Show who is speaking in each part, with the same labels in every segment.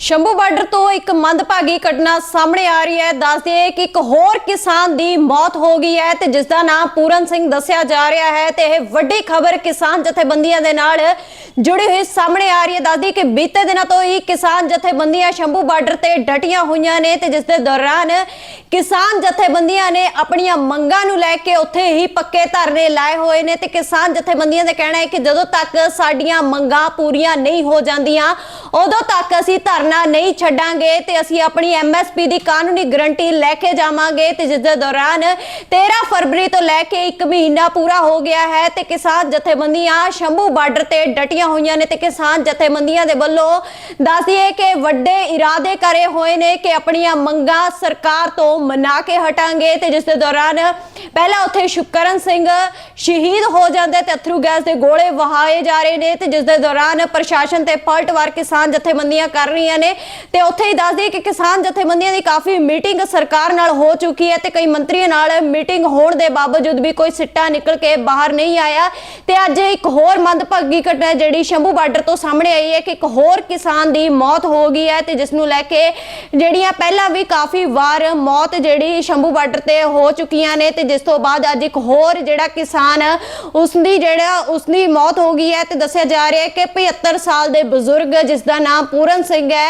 Speaker 1: Shambhu border ਤੋਂ ਇੱਕ ਮੰਦਭਾਗੀ ਘਟਨਾ ਸਾਹਮਣੇ ਆ ਰਹੀ ਹੈ। ਦੱਸਦੇ ਹੈ ਕਿ ਇੱਕ ਹੋਰ ਕਿਸਾਨ ਦੀ ਮੌਤ ਹੋ ਗਈ ਹੈ ਤੇ ਜਿਸ ਦਾ ਨਾਮ ਪੂਰਨ ਸਿੰਘ ਦੱਸਿਆ ਜਾ ਰਿਹਾ ਹੈ ਤੇ ਇਹ ਵੱਡੀ ਖਬਰ ਕਿਸਾਨ ਜਥੇਬੰਦੀਆਂ ਦੇ ਨਾਲ ਜੁੜੀ ਹੋਈ ਸਾਹਮਣੇ ਆ ਰਹੀ ਹੈ। ਦੱਸਦੀ ਕਿ ਬੀਤੇ ਦਿਨਾਂ ਤੋਂ ਹੀ ਕਿਸਾਨ ਜਥੇਬੰਦੀਆਂ ਸ਼ੰਭੂ ਬਾਰਡਰ ਤੇ ਡਟੀਆਂ ਹੋਈਆਂ ਨੇ ਤੇ ਜਿਸ ਦੇ ਦੌਰਾਨ ਕਿਸਾਨ ਜਥੇਬੰਦੀਆਂ ਨੇ ਆਪਣੀਆਂ ਮੰਗਾਂ ਨੂੰ ਲੈ ਕੇ ਉੱਥੇ ਹੀ ਪੱਕੇ ਧਰਨੇ ਲਾਏ ਹੋਏ ਨੇ ਤੇ ਕਿਸਾਨ ਜਥੇਬੰਦੀਆਂ ਦਾ ਕਹਿਣਾ ਹੈ ਕਿ ਜਦੋਂ ਤੱਕ ਸਾਡੀਆਂ ਮੰਗਾਂ ਪੂਰੀਆਂ ਨਹੀਂ ਹੋ ਜਾਂਦੀਆਂ, ਉਦੋਂ ਤੱਕ ਅਸੀਂ ਧਰਨੇ ਨਹੀਂ ਛੱਡਾਂਗੇ ਤੇ ਅਸੀਂ ਆਪਣੀ ਐਮਐਸਪੀ ਦੀ ਕਾਨੂੰਨੀ ਗਰੰਟੀ ਲੈ ਕੇ ਜਾਵਾਂਗੇ ਤੇ ਜਿਸ ਦੇ ਦੌਰਾਨ 13 ਫਰਵਰੀ ਤੋਂ ਲੈ ਕੇ 1 ਮਹੀਨਾ ਪੂਰਾ ਹੋ ਗਿਆ ਹੈ ਤੇ ਕਿਸਾਨ ਜਥੇਬੰਦੀਆਂ ਸ਼ੰਭੂ ਬਾਰਡਰ ਤੇ ਡਟੀਆਂ ਹੋਈਆਂ ਨੇ ਤੇ ਕਿਸਾਨ ਜਥੇਬੰਦੀਆਂ ਦੇ ਵੱਲੋਂ ਦੱਸਦੀਏ ਕਿ ਵੱਡੇ ਇਰਾਦੇ ਕਰੇ ਹੋਏ ਨੇ ਕਿ ਆਪਣੀਆਂ ਮੰਗਾਂ ਸਰਕਾਰ ਤੋਂ ਮਨਾ ਕੇ ਹਟਾਂਗੇ ਤੇ ਜਿਸ ਦੇ ਦੌਰਾਨ ਪਹਿਲਾਂ ਉੱਥੇ ਸ਼ੁਕਰਨ ਸਿੰਘ ਸ਼ਹੀਦ ਹੋ ਜਾਂਦੇ ਤੇ ਅਥਰੂ ਗੈਸ ਦੇ ਗੋਲੇ ਵਹਾਏ ਜਾ ਰਹੇ ਨੇ ਤੇ ਜਿਸ ਦੇ ਦੌਰਾਨ ਪ੍ਰਸ਼ਾਸਨ ਤੇ ਪਲਟਵਾਰ ਕਿਸਾਨ ਜਥੇਬੰਦੀਆਂ ਕਰ ਰਹੀਆਂ ਨੇ ਤੇ ਉੱਥੇ ਹੀ ਦੱਸਦੀ ਕਿ ਕਿਸਾਨ ਜਥੇਬੰਦੀਆਂ ਦੀ ਕਾਫੀ ਮੀਟਿੰਗ ਸਰਕਾਰ ਨਾਲ ਹੋ ਚੁੱਕੀ ਹੈ ਤੇ ਕਈ ਮੰਤਰੀਆਂ ਨਾਲ ਮੀਟਿੰਗ ਹੋਣ ਦੇ ਬਾਵਜੂਦ ਵੀ ਕੋਈ ਸਿੱਟਾ ਨਿਕਲ ਕੇ ਬਾਹਰ ਨਹੀਂ ਆਇਆ। ਤੇ ਅੱਜ ਇੱਕ ਹੋਰ ਮੰਦਭਾਗੀ ਘਟਨਾ ਜਿਹੜੀ ਸ਼ੰਭੂ ਬਾਰਡਰ ਤੋਂ ਸਾਹਮਣੇ ਆਈ ਹੈ ਕਿ ਇੱਕ ਹੋਰ ਕਿਸਾਨ ਦੀ ਮੌਤ ਹੋ ਗਈ ਹੈ ਤੇ ਜਿਸ ਨੂੰ ਲੈ ਕੇ ਜਿਹੜੀਆਂ ਪਹਿਲਾਂ ਵੀ ਕਾਫੀ ਵਾਰ ਮੌਤ ਜਿਹੜੀ ਸ਼ੰਭੂ ਬਾਰਡਰ ਤੇ ਹੋ ਚੁੱਕੀਆਂ ਨੇ ਤੇ ਜਿਸ ਤੋਂ ਬਾਅਦ ਅੱਜ ਇੱਕ ਹੋਰ ਜਿਹੜਾ ਕਿਸਾਨ ਉਸ ਦੀ ਜਿਹੜਾ ਉਸ ਦੀ ਮੌਤ ਹੋ ਗਈ ਹੈ ਤੇ ਦੱਸਿਆ ਜਾ ਰਿਹਾ ਹੈ ਕਿ 75 ਸਾਲ ਦੇ ਬਜ਼ੁਰਗ, ਜਿਸ ਦਾ ਨਾਮ ਪੂਰਨ ਸਿੰਘ ਹੈ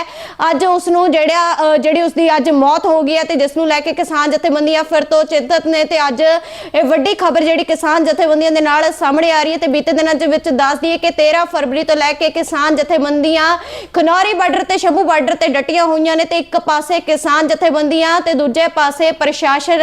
Speaker 1: ਅੱਜ ਉਸ ਨੂੰ ਜਿਹੜਾ ਜਿਹੜੀ ਉਸ ਦੀ ਅੱਜ ਮੌਤ ਹੋ ਗਈ ਹੈ ਤੇ ਜਿਸ ਨੂੰ ਲੈ ਕੇ ਕਿਸਾਨ ਜਥੇਬੰਦੀਆਂ ਫਿਰ ਤੋਂ ਚਿੰਤਤ ਨੇ ਤੇ ਅੱਜ ਇਹ ਵੱਡੀ ਖਬਰ ਜਿਹੜੀ ਕਿਸਾਨ ਜਥੇਬੰਦੀਆਂ ਦੇ ਨਾਲ ਸਾਹਮਣੇ ਆ ਰਹੀ ਹੈ ਤੇ ਬੀਤੇ ਦਿਨਾਂ ਦੇ ਵਿੱਚ ਦੱਸਦੀ ਹੈ ਕਿ 13 ਫਰਵਰੀ ਤੋਂ ਲੈ ਕੇ ਕਿਸਾਨ ਜਥੇਬੰਦੀਆਂ ਖਨੌਰੀ ਬਾਰਡਰ ਤੇ, ਸ਼ੰਭੂ ਬਾਰਡਰ ਤੇ ਡਟੀਆਂ ਹੋਈਆਂ ਨੇ ਤੇ ਇੱਕ ਪਾਸੇ ਕਿਸਾਨ ਜਥੇਬੰਦੀਆਂ ਤੇ ਦੂਜੇ ਪਾਸੇ ਪ੍ਰਸ਼ਾਸਨ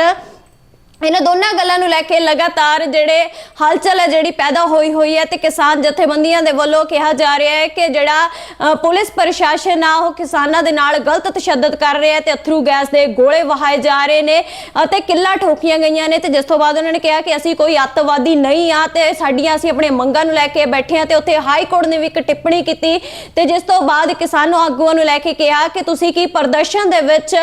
Speaker 1: ਇਹਨਾਂ ਦੋਨਾਂ ਗੱਲਾਂ ਨੂੰ ਲੈ ਕੇ ਲਗਾਤਾਰ ਜਿਹੜੇ ਹਲਚਲ ਹੈ, ਜਿਹੜੀ ਪੈਦਾ ਹੋਈ ਹੋਈ ਹੈ ਤੇ ਕਿਸਾਨ ਜਥੇਬੰਦੀਆਂ ਦੇ ਵੱਲੋਂ ਕਿਹਾ ਜਾ ਰਿਹਾ ਹੈ ਕਿ ਜਿਹੜਾ ਪੁਲਿਸ ਪ੍ਰਸ਼ਾਸਨ ਆ, ਉਹ ਕਿਸਾਨਾਂ ਦੇ ਨਾਲ ਗਲਤ ਤਸ਼ੱਦਦ ਕਰ ਰਿਹਾ ਹੈ ਤੇ ਅਥਰੂ ਗੈਸ ਦੇ ਗੋਲੇ ਵਹਾਏ ਜਾ ਰਹੇ ਨੇ ਅਤੇ ਕਿੱਲਾ ਠੋਕੀਆਂ ਗਈਆਂ ਨੇ ਤੇ ਜਿਸ ਤੋਂ ਬਾਅਦ ਉਹਨਾਂ ਨੇ ਕਿਹਾ ਕਿ ਅਸੀਂ ਕੋਈ ਅੱਤਵਾਦੀ ਨਹੀਂ ਆ ਤੇ ਸਾਡੀਆਂ, ਅਸੀਂ ਆਪਣੇ ਮੰਗਾਂ ਨੂੰ ਲੈ ਕੇ ਬੈਠੇ ਆ ਤੇ ਉੱਥੇ ਹਾਈ ਕੋਰਟ ਨੇ ਵੀ ਇੱਕ ਟਿੱਪਣੀ ਕੀਤੀ ਤੇ ਜਿਸ ਤੋਂ ਬਾਅਦ ਕਿਸਾਨੋਂ ਆਗੂਆਂ ਨੂੰ ਲੈ ਕੇ ਕਿਹਾ ਕਿ ਤੁਸੀਂ ਕੀ ਪ੍ਰਦਰਸ਼ਨ ਦੇ ਵਿੱਚ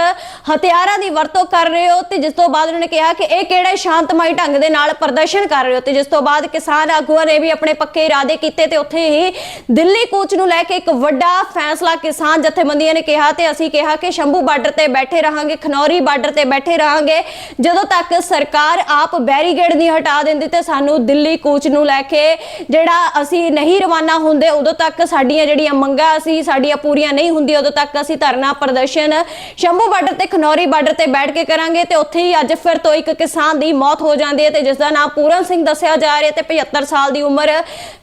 Speaker 1: ਹਥਿਆਰਾਂ ਦੀ ਵਰਤੋਂ ਕਰ ਰਹੇ ਹੋ ਤੇ ਜਿਸ ਤੋਂ ਬਾਅਦ ਉਹਨਾਂ ਨੇ ਕਿਹਾ ਕਿ ਇਹ ਕਿਹੜੇ ਸ਼ਾਂਤਮਈ ਢੰਗ ਦੇ ਨਾਲ ਪ੍ਰਦਰਸ਼ਨ ਕਰ ਰਹੇ ਹੋ ਤੇ ਜਿਸ ਤੋਂ ਬਾਅਦ ਕਿਸਾਨ ਆਗੂਆਂ ਨੇ ਵੀ ਆਪਣੇ ਪੱਕੇ ਇਰਾਦੇ ਕੀਤੇ ਤੇ ਉੱਥੇ ਹੀ ਦਿੱਲੀ ਕੂਚ ਨੂੰ ਲੈ ਕੇ ਇੱਕ ਵੱਡਾ ਫੈਸਲਾ ਕਿਸਾਨ ਜਥੇਬੰਦੀਆਂ ਨੇ ਕਿਹਾ ਤੇ ਅਸੀਂ ਕਿਹਾ ਕਿ ਸ਼ੰਭੂ ਬਾਰਡਰ ਤੇ ਬੈਠੇ ਰਹਾਂਗੇ, ਖਨੌਰੀ ਬਾਰਡਰ ਤੇ ਬੈਠੇ ਰਹਾਂਗੇ। ਜਦੋਂ ਤੱਕ ਸਰਕਾਰ ਆਪ ਬੈਰੀਗੇਡ ਨਹੀਂ ਹਟਾ ਦਿੰਦੀ ਤੇ ਸਾਨੂੰ ਦਿੱਲੀ ਕੂਚ ਨੂੰ ਲੈ ਕੇ ਜਿਹੜਾ ਅਸੀਂ ਨਹੀਂ ਰਵਾਨਾ ਹੁੰਦੇ, ਉਦੋਂ ਤੱਕ ਸਾਡੀਆਂ ਜਿਹੜੀਆਂ ਮੰਗਾਂ ਅਸੀਂ ਸਾਡੀਆਂ ਪੂਰੀਆਂ ਨਹੀਂ ਹੁੰਦੀਆਂ, ਉਦੋਂ ਤੱਕ ਅਸੀਂ ਧਰਨਾ ਪ੍ਰਦਰਸ਼ਨ ਸ਼ੰਭੂ ਬਾਰਡਰ ਤੇ ਖਨੌਰੀ ਬਾਰਡਰ ਤੇ ਬੈਠ ਕੇ ਕਰਾਂਗੇ ਤੇ ਉੱਥੇ ਹੀ ਅੱਜ ਫਿਰ ਤੋਂ ਇੱਕ ਕਿਸਾਨ ਕਿਸਾਨ ਦੀ ਮੌਤ ਹੋ ਜਾਂਦੀ ਹੈ ਤੇ ਜਿਸ ਦਾ ਨਾਮ ਪੂਰਨ ਸਿੰਘ ਦੱਸਿਆ ਜਾ ਰਿਹਾ ਤੇ 75 ਸਾਲ ਦੀ ਉਮਰ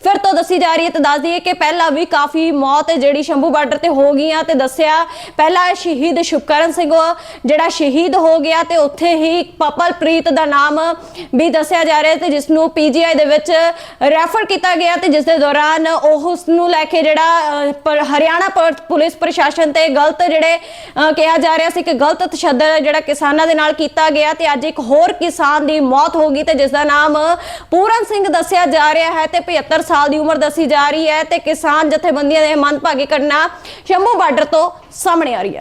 Speaker 1: ਫਿਰ ਤੋਂ ਦੱਸੀ ਜਾ ਰਹੀ ਹੈ ਤੇ ਦੱਸ ਦਈਏ ਕਿ ਪਹਿਲਾਂ ਵੀ ਕਾਫੀ ਮੌਤ ਜਿਹੜੀ ਸ਼ੰਭੂ ਬਾਰਡਰ ਤੇ ਹੋ ਗਈਆਂ ਤੇ ਦੱਸਿਆ ਪਹਿਲਾ ਸ਼ਹੀਦ ਸ਼ੁਕਰਨ ਸਿੰਘ ਜਿਹੜਾ ਸ਼ਹੀਦ ਹੋ ਗਿਆ ਤੇ ਉੱਥੇ ਹੀ ਪਪਲਪ੍ਰੀਤ ਦਾ ਨਾਮ ਵੀ ਦੱਸਿਆ ਜਾ ਰਿਹਾ ਤੇ ਜਿਸ ਨੂੰ ਪੀਜੀਆਈ ਦੇ ਵਿੱਚ ਰੈਫਰ ਕੀਤਾ ਗਿਆ ਤੇ ਜਿਸ ਦੇ ਦੌਰਾਨ ਉਹ ਉਸ ਨੂੰ ਲੈ ਕੇ ਜਿਹੜਾ ਹਰਿਆਣਾ ਪੁਲਿਸ ਪ੍ਰਸ਼ਾਸਨ ਤੇ ਗਲਤ ਜਿਹੜੇ ਕਿਹਾ ਜਾ ਰਿਹਾ ਸੀ ਕਿ ਗਲਤ ਤਸ਼ੱਦਦ ਜਿਹੜਾ ਕਿਸਾਨਾਂ ਦੇ ਨਾਲ ਕੀਤਾ ਗਿਆ ਤੇ ਅੱਜ ਇੱਕ ਹੋਰ ਕਿਸਾਨ ਦੀ ਮੌਤ ਹੋ ਗਈ ਤੇ ਜਿਸ ਦਾ ਨਾਮ ਪੂਰਨ ਸਿੰਘ ਦੱਸਿਆ ਜਾ ਰਿਹਾ ਹੈ ਤੇ 75 ਸਾਲ ਦੀ ਉਮਰ ਦੱਸੀ ਜਾ ਰਹੀ ਹੈ ਤੇ ਕਿਸਾਨ ਜਥੇਬੰਦੀਆਂ ਦੇ ਮਨਭਾਗੀ ਘਟਨਾ ਸ਼ੰਭੂ ਬਾਰਡਰ ਤੋਂ ਸਾਹਮਣੇ ਆ ਰਹੀ ਹੈ।